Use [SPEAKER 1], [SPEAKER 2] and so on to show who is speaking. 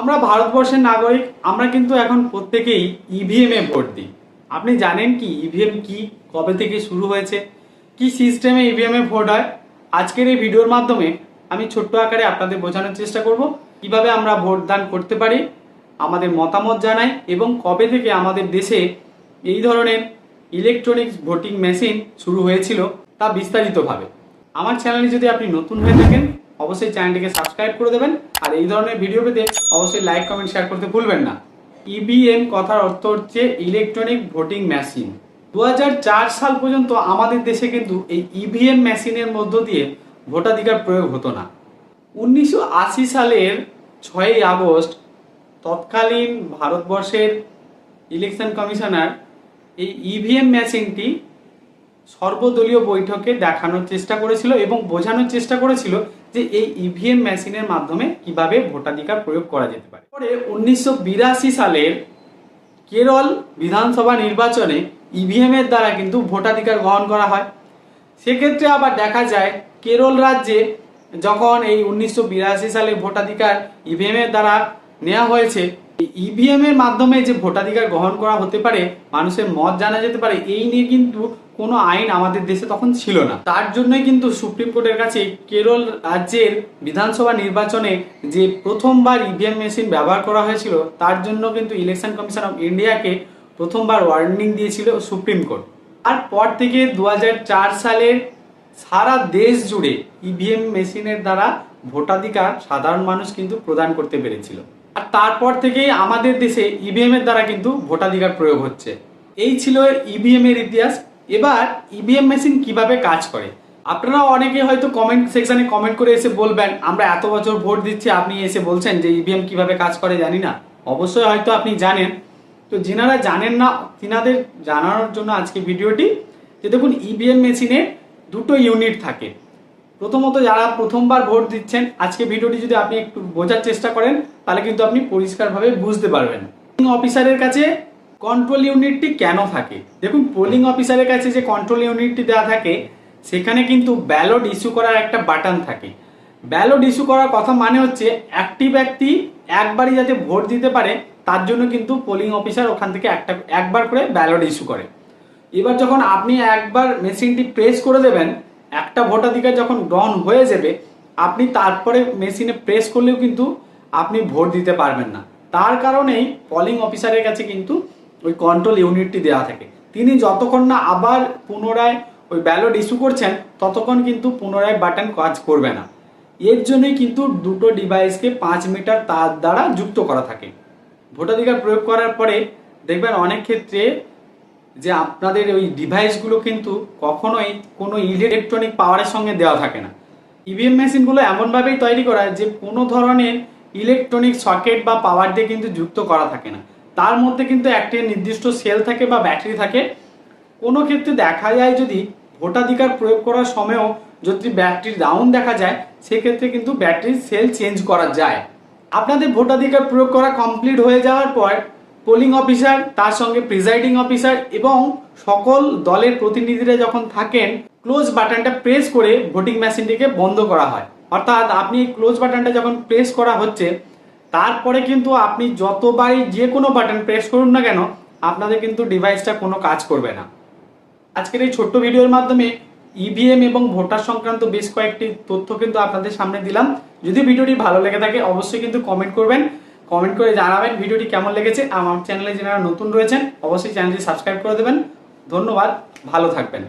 [SPEAKER 1] আমরা ভারতবর্ষের নাগরিক, আমরা কিন্তু এখন প্রত্যেকেই ইভিএম এ ভোট দিই। আপনি জানেন কি ইভিএম কি, কবে থেকে শুরু হয়েছে, কি সিস্টেমে ইভিএম এ ভোট হয়? আজকের এই ভিডিওর মাধ্যমে আমি ছোট্ট আকারে আপনাদের বোঝানোর চেষ্টা করব, কীভাবে আমরা ভোট দান করতে পারি, আমাদের মতামত জানাই এবং কবে থেকে আমাদের দেশে এই ধরনের ইলেকট্রনিক্স ভোটিং মেশিন শুরু হয়েছিল তা বিস্তারিতভাবে। আমার চ্যানেলে যদি আপনি নতুন হয়ে থাকেন অবশ্যই সাবস্ক্রাইব করে দেবেন। আর এই ধরনের ভিডিও পেতে অবশ্যই লাইক কমেন্ট শেয়ার করতে ভুলবেন না। ইভিএম কথার অর্থ হচ্ছে ইলেকট্রনিক ভোটিং মেশিন দু হাজার চার সাল পর্যন্ত আমাদের দেশে কিন্তু এই ইভিএম মেশিনের মধ্য দিয়ে ভোটাধিকার প্রয়োগ হতো না। উনিশশো আশি সালের ছয়ই আগস্ট তৎকালীন ভারতবর্ষের ইলেকশন কমিশনার এই ইভিএম মেশিনটি সর্বদলীয় বৈঠকে দেখানোর চেষ্টা করেছিল এবং বোঝানোর চেষ্টা করেছিল যে এই ইভিএম মেশিনের মাধ্যমে কীভাবে ভোটাধিকার প্রয়োগ করা যেতে পারে। পরে উনিশশো সালের কেরল বিধানসভা নির্বাচনে ইভিএম এর দ্বারা কিন্তু ভোটাধিকার গ্রহণ করা হয়। সেক্ষেত্রে আবার দেখা যায়, কেরল রাজ্যে যখন এই উনিশশো বিরাশি সালে ভোটাধিকার ইভিএম এর দ্বারা নেওয়া হয়েছে ইভিএম এর মাধ্যমে যে ভোটাধিকার গ্রহণ করা হতে পারে, মানুষের মত জানা যেতে পারে, এই নিয়ে কিন্তু কোনো আইন আমাদের দেশে তখন ছিল না। তার জন্যই কিন্তু সুপ্রিম কোর্টের কাছে কেরল রাজ্যের বিধানসভা নির্বাচনে যে প্রথমবার ইভিএম মেশিন ব্যবহার করা হয়েছিল, তার জন্য কিন্তু ইলেকশন কমিশন অফ ইন্ডিয়াকে প্রথমবার ওয়ার্নিং দিয়েছিল সুপ্রিম কোর্ট। আর পর থেকে দু হাজার চার সালের সারা দেশ জুড়ে ইভিএম মেশিনের দ্বারা ভোটাধিকার সাধারণ মানুষ কিন্তু প্রদান করতে পেরেছিল। আর তারপর থেকেই আমাদের দেশে ইভিএম এর দ্বারা কিন্তু ভোটাধিকার প্রয়োগ হচ্ছে। এই ছিল ইভিএম এর ইতিহাস। এবার ইভিএম মেশিন কীভাবে কাজ করে? আপনারা অনেকে হয়তো কমেন্ট সেকশনে কমেন্ট করে এসে বলবেন, আমরা এত বছর ভোট দিচ্ছি, আপনি এসে বলছেন যে ইভিএম কীভাবে কাজ করে? জানি না। অবশ্যই হয়তো আপনি জানেন। তো যেনারা জানেন না, তিনাদের জানানোর জন্য আজকে ভিডিওটি যে দেখুন ইভিএম মেশিনে দুটো ইউনিট থাকে। প্রথমত যারা প্রথমবার ভোট দিচ্ছেন, আজকে ভিডিওটি যদি আপনি একটু বোঝার চেষ্টা করেন, তাহলে কিন্তু আপনি পরিষ্কারভাবে বুঝতে পারবেন। পোলিং অফিসারের কাছে কন্ট্রোল ইউনিটটি কেন থাকে? দেখুন পোলিং অফিসারের কাছে যে কন্ট্রোল ইউনিটটি দেওয়া থাকে, সেখানে কিন্তু ব্যালট ইস্যু করার একটা বাটন থাকে। ব্যালট ইস্যু করার কথা মানে হচ্ছে একটি ব্যক্তি একবারই যাতে ভোট দিতে পারে, তার জন্য কিন্তু পোলিং অফিসার ওখান থেকে একটা, একবার করে ব্যালট ইস্যু করে। এবার যখন আপনি একবার মেশিনটি প্রেস করে দেবেন একটা ভোটাধিকার যখন গ্রহণ হয়ে যাবে, আপনি তারপরে মেশিনে প্রেস করলেও কিন্তু আপনি ভোট দিতে পারবেন না। তার কারণেই পলিং অফিসারের কাছে কিন্তু ওই কন্ট্রোল ইউনিটটি দেওয়া থাকে। তিনি যতক্ষণ না আবার পুনরায় ওই ব্যালট ইস্যু করছেন, ততক্ষণ কিন্তু পুনরায় বাটন কাজ করবে না। এর জন্যই কিন্তু দুটো ডিভাইসকে পাঁচ মিটার তার দ্বারা যুক্ত করা থাকে। ভোটাধিকার প্রয়োগ করার পরে দেখবেন অনেক ক্ষেত্রে যে আপনাদের ওই ডিভাইসগুলো কিন্তু কখনোই কোনো ইলেকট্রনিক পাওয়ারের সঙ্গে দেওয়া থাকে না। ইভিএম মেশিনগুলো এমনভাবেই তৈরি করা যে কোনো ধরনের ইলেকট্রনিক সকেট বা পাওয়ার দিয়ে কিন্তু যুক্ত করা থাকে না। তার মধ্যে কিন্তু একটি নির্দিষ্ট সেল থাকে বা ব্যাটারি থাকে। কোনো ক্ষেত্রে দেখা যায় যদি ভোটাধিকার প্রয়োগ করার সময়ও যদি ব্যাটারির ডাউন দেখা যায়, সেক্ষেত্রে কিন্তু ব্যাটারির সেল চেঞ্জ করা যায়। আপনাদের ভোটাধিকার প্রয়োগ করা কমপ্লিট হয়ে যাওয়ার পর পোলিং অফিসার তার সঙ্গে প্রিজাইডিং অফিসার এবং সকল দলের প্রতিনিধিরা যখন থাকেন ক্লোজ বাটনটা প্রেস করে ভোটিং মেশিনটিকে বন্ধ করা হয়। অর্থাৎ আপনি ক্লোজ বাটনটা যখন প্রেস করা হচ্ছে, তারপরে কিন্তু আপনি যতবারই যে কোনো বাটন প্রেস করুন না কেন, আপনাদের কিন্তু ডিভাইসটা কোনো কাজ করবে না। আজকের এই ছোট্ট ভিডিওর মাধ্যমে ইভিএম এবং ভোটার সংক্রান্ত বেশ কয়েকটি তথ্য কিন্তু আপনাদের সামনে দিলাম। যদি ভিডিওটি ভালো লেগে থাকে, অবশ্যই কিন্তু কমেন্ট করবেন। কমেন্ট করে জানাবেন ভিডিওটি কেমন লেগেছে আমার চ্যানেলে যারা নতুন রয়েছেন, অবশ্যই চ্যানেলটি সাবস্ক্রাইব করে দেবেন। ধন্যবাদ, ভালো থাকবেন।